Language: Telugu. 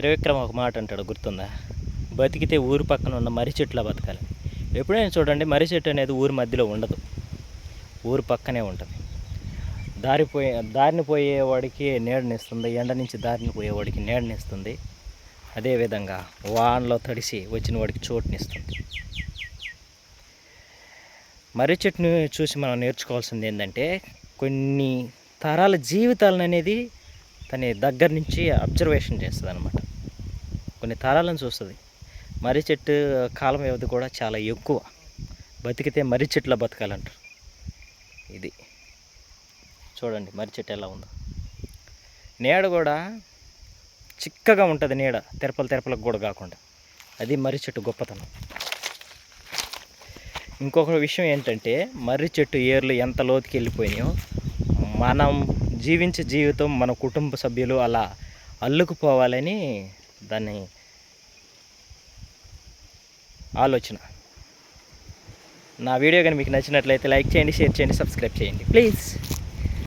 త్రివిక్రమ్ ఒక మాట అంటాడు గుర్తుందా? బతికితే ఊరు పక్కన ఉన్న మర్రి చెట్టులా బతకాలి. ఎప్పుడైనా చూడండి మర్రి చెట్టు అనేది ఊరి మధ్యలో ఉండదు. ఊరు పక్కనే ఉంటుంది. దారిపోయే దారిని పోయేవాడికి నీడనిస్తుంది ఎండ నుంచి దారిని పోయేవాడికి నీడనిస్తుంది. అదేవిధంగా వానలో తడిసి వచ్చిన వాడికి చోటునిస్తుంది. మర్రి చెట్టుని చూసి మనం నేర్చుకోవాల్సింది ఏంటంటే కొన్ని తరాల జీవితాలను అనేది తన దగ్గర నుంచి అబ్జర్వేషన్ చేస్తుంది అనమాట కొన్ని తరాలను చూస్తుంది. మర్రి చెట్టు కాలం వ్యవధి కూడా చాలా ఎక్కువ. బతికితే మర్రి చెట్ల బతకాలంటారు. ఇది. చూడండి మర్రి చెట్టు ఎలా ఉందో. నీడ కూడా చిక్కగా ఉంటుంది నీడ తెరపల తెరపలకు కూడా కాకుండా. అది మర్రి చెట్టు గొప్పతనం. ఇంకొక విషయం ఏంటంటే మర్రి చెట్టు ఏర్లు ఎంత లోతుకి వెళ్ళిపోయినాయో మనం జీవించే జీవితం మన కుటుంబ సభ్యులు అలా అల్లుకుపోవాలని దాన్ని ఆలోచన. నా వీడియో కానీ మీకు నచ్చినట్లయితే లైక్ చేయండి షేర్ చేయండి సబ్స్క్రైబ్ చేయండి. ప్లీజ్.